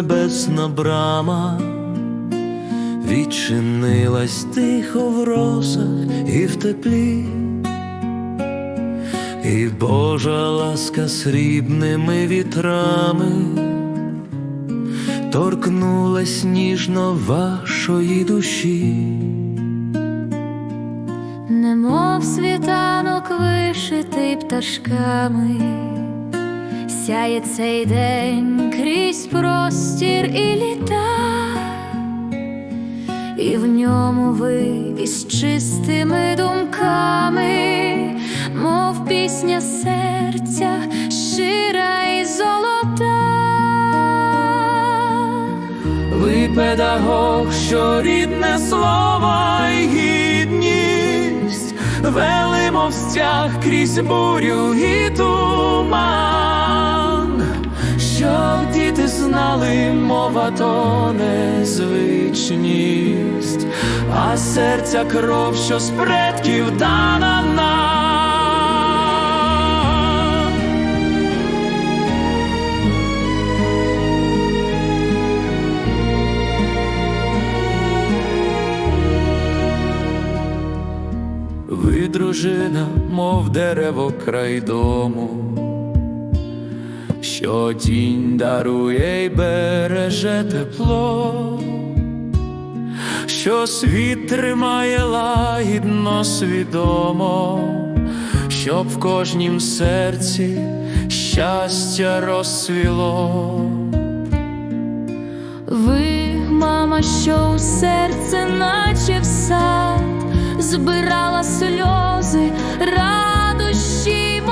небесна брама, відчинилась тихо в росах і в теплі, і Божа ласка срібними вітрами торкнулась ніжно вашої душі. Немов світанок вишитий пташками, сяє цей день крізь простір і літа, і в ньому ви із чистими думками, мов пісня серця, щира і золота. Ви педагог, що рідне слово й гідність, вели мов стяг крізь бурю і туман, знали, мова то не звичність, а серця кров, що з предків дана нам. Ви, дружина, мов дерево край дому, що тінь дарує й береже тепло, що світ тримає лагідно свідомо, щоб в кожнім серці щастя розсвіло. Ви, мама, що у серце, наче в сад, збирала сльози, радощі,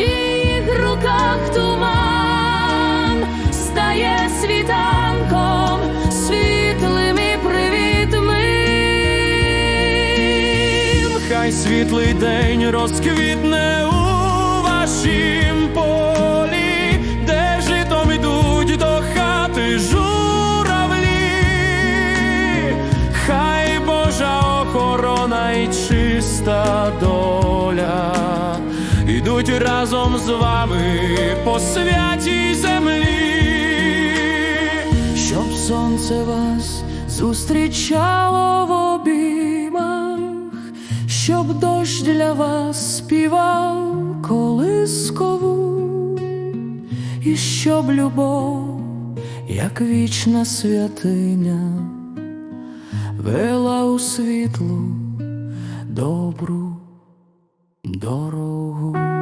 чиїх руках туман стає світанком, світлим і привітним. Хай світлий день розквітне у вашім полі, де житом ідуть до хати журавлі, хай Божа охорона і чиста доля ідуть разом з вами по святій землі, щоб сонце вас зустрічало в обіймах, щоб дощ для вас співав колискову, і щоб любов, як вічна святиня, вела у світлу добру дорогу.